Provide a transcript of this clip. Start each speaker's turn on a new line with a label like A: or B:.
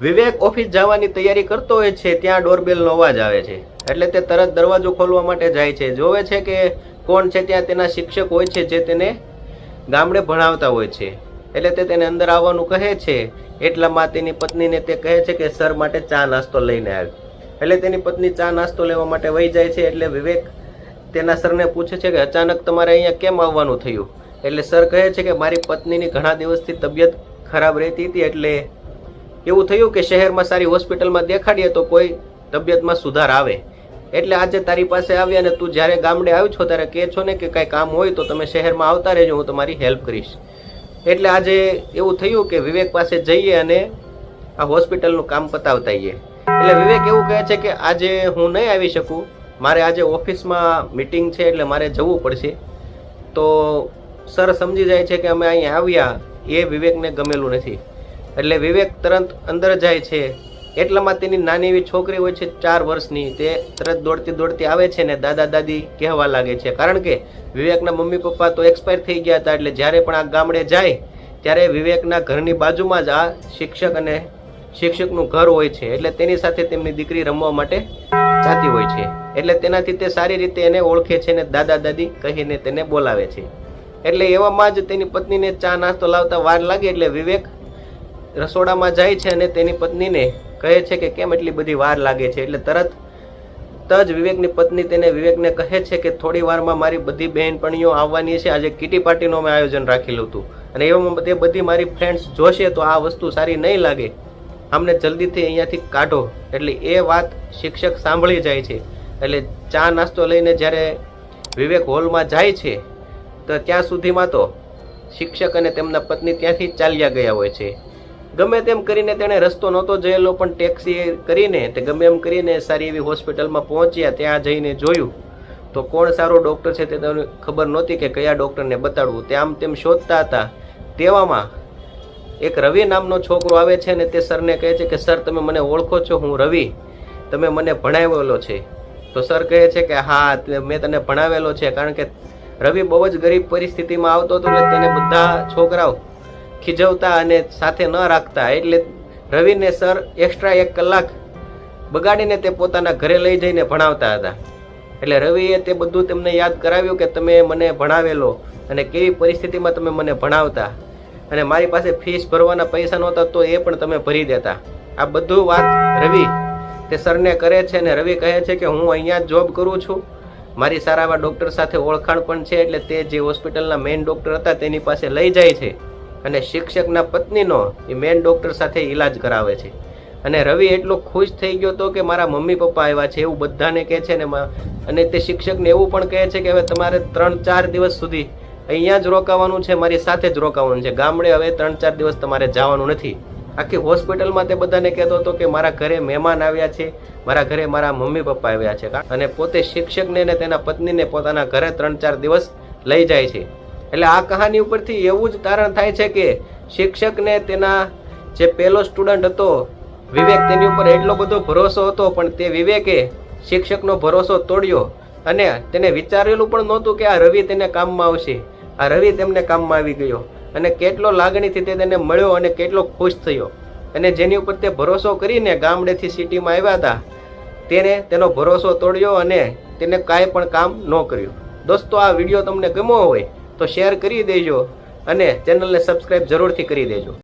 A: વિવેક office જવાની તૈયારી કરતો હોય છે, ત્યાં ડોરબેલનો અવાજ આવે છે. એટલે તે તરત દરવાજો ખોલવા માટે જાય છે. જોવે છે કે કોણ છે ત્યાં તેના શિક્ષક હોય છે જે તેને ગામડે ભણાવતા હોય છે. એટલે તે તેને અંદર આવવાનું કહે છે. એટલામાં તેની પત્નીને તે કહે છે કે, સર, માટે ચા નાસ્તો લઈને આવ્યો એટલે તેની પત્ની ચા નાસ્તો લેવા માટે વહી જાય છે. એટલે વિવેક તેના સરને પૂછે છે કે, અચાનક તમારે અહીંયા કેમ આવવાનું થયું? એટલે સર કહે છે કે, મારી પત્નીની ઘણા દિવસથી તબિયત ખરાબ રહેતી હતી, એટલે એવું થયું કે શહેરમાં સારી હોસ્પિટલમાં દેખાડીએ તો કોઈ તબિયતમાં સુધાર આવે. એટલે આજે તારી પાસે આવ્યા અને તું જ્યારે ગામડે આવ્યો છો ત્યારે કહે છો ને કે કાંઈ કામ હોય તો તમે શહેરમાં આવતા રહેજો, હું તમારી હેલ્પ કરીશ. એટલે આજે એવું થયું કે વિવેક પાસે જઈએ અને આ હોસ્પિટલનું કામ પતાવતા આવીએ એટલે વિવેક એવું કહે છે કે આજે હું નહીં આવી શકું, મારે આજે ઓફિસમાં મિટિંગ છે એટલે મારે જવું પડશે. તો સર સમજી જાય છે કે અમે અહીંયા આવ્યા, એ વિવેકને ગમેલું નથી. એટલે વિવેક તરત અંદર જાય છે. એટલામાં તેની નાની એવી છોકરી હોય છે ચાર વર્ષની. તે તરત દોડતી દોડતી આવે છે ને દાદા દાદી કહેવા લાગે છે. કારણ કે વિવેકના મમ્મી પપ્પા તો એક્સપાયર થઈ ગયા હતા એટલે જ્યારે પણ આ ગામડે જાય, ત્યારે વિવેકના ઘરની બાજુમાં જ આ શિક્ષક અને શિક્ષકનું ઘર હોય છે. એટલે તેની સાથે તેમની દીકરી રમવા માટે જાતી હોય છે. એટલે તેનાથી તે સારી રીતે એને ઓળખે છે ને દાદા દાદી કહીને તેને બોલાવે છે. એટલે એવામાં જ તેની પત્નીને ચા નાસ્તો લાવતા વાર લાગે એટલે વિવેક રસોડામાં જાય છે અને તેની પત્નીને કહે છે કે કેમ એટલી બધી વાર લાગે છે? એટલે તરત જ વિવેકની પત્ની તેને વિવેકને કહે છે કે થોડી વારમાં મારી બધી બહેનપણીઓ આવવાની છે. આજે કિટી પાર્ટીનું મેં આયોજન રાખેલું હતું. અને એવામાં તે બધી મારી ફ્રેન્ડ્સ જોશે તો આ વસ્તુ સારી નહીં લાગે. અમને જલ્દીથી અહીંયાથી કાઢો. એટલે એ વાત શિક્ષક સાંભળી જાય છે. એટલે ચા નાસ્તો લઈને જ્યારે વિવેક હોલમાં જાય છે, તો ત્યાં સુધીમાં તો શિક્ષક અને તેમના પત્ની ત્યાંથી ચાલ્યા ગયા હોય છે. ગમે તેમ કરીને તેણે રસ્તો નહોતો જયેલો, પણ ટેક્સી કરીને તે ગમે એમ કરીને સારી એવી હોસ્પિટલમાં પહોંચ્યા, ત્યાં જઈને જોયું. તો કોણ સારો ડૉક્ટર છે તે તેને ખબર નહોતી કે કયા ડૉક્ટરને બતાડવું. તે આમ તેમ શોધતા હતા. તેવામાં એક રવિ નામનો છોકરો આવે છે ને તે સરને કહે છે કે, સર, તમે મને ઓળખો છો, હું રવિ. તમે મને ભણાવેલો છે. તો સર કહે છે કે, હા મેં તને ભણાવેલો છે, કારણ કે રવિ બહુ જ ગરીબ પરિસ્થિતિમાં આવતો હતો એટલે તેને બધા છોકરાઓ ખીજવતા અને સાથે ન રાખતા, એટલે રવિને સર એક્સ્ટ્રા એક કલાક બગાડીને તે પોતાના ઘરે લઈ જઈને ભણાવતા હતા. એટલે રવિએ તે બધું તેમને યાદ કરાવ્યું કે તમે મને ભણાવેલો અને કેવી પરિસ્થિતિમાં તમે મને ભણાવતા. અને મારી પાસે ફીસ ભરવાના પૈસા નહોતા તો એ પણ તમે ભરી દેતા. આ બધું વાત રવિ. તે સરને કરે છે અને રવિ કહે છે કે હું અહીંયા જોબ કરું છું. મારી સારા એવા ડૉક્ટર સાથે ઓળખાણ પણ છે, એટલે તે જે હોસ્પિટલના મેઇન ડૉક્ટર હતા તેની પાસે લઈ જાય છે. અને શિક્ષકના પત્નીનો એ મેઇન ડૉક્ટર સાથે ઈલાજ કરાવે છે. અને રવિ એટલો ખુશ થઈ ગયો હતો કે મારા મમ્મી પપ્પા આવ્યા છે એવું બધાને કહે છે ને અને તે શિક્ષકને એવું પણ કહે છે કે હવે તમારે ત્રણ ચાર દિવસ સુધી અહીંયા જ રોકાવાનું છે, મારી સાથે જ રોકાવાનું છે. ગામડે હવે ત્રણ ચાર દિવસ તમારે જવાનું નથી. આખી હોસ્પિટલમાં તે બધાને કહેતો હતો કે મારા ઘરે મહેમાન આવ્યા છે, મારા ઘરે મારા મમ્મી પપ્પા આવ્યા છે. અને પોતે શિક્ષકને અને તેના પત્નીને પોતાના ઘરે ત્રણ ચાર દિવસ લઈ જાય છે. એટલે આ કહાની ઉપરથી એવું જ તારણ થાય છે કે શિક્ષકને તેના જે પહેલો સ્ટુડન્ટ હતો, વિવેક તેની ઉપર એટલો બધો ભરોસો હતો, પણ તે વિવેકે શિક્ષકનો ભરોસો તોડ્યો અને તેને વિચારેલું પણ નહોતું કે આ રવિ તેને કામમાં આવશે. આ રવિ તેમને કામમાં આવી ગયો અને કેટલો લાગણીથી તે તેને મળ્યો અને કેટલો ખુશ થયો. અને જેની ઉપર તે ભરોસો કરીને ગામડેથી સિટીમાં આવ્યા હતા, તેને તેનો ભરોસો તોડ્યો અને તેને કાંઈ પણ કામ ન કર્યું. દોસ્તો, આ વીડિયો તમને ગમ્યો હોય તો શેર કરી દેજો અને ચેનલને સબસ્ક્રાઈબ જરૂરથી કરી દેજો.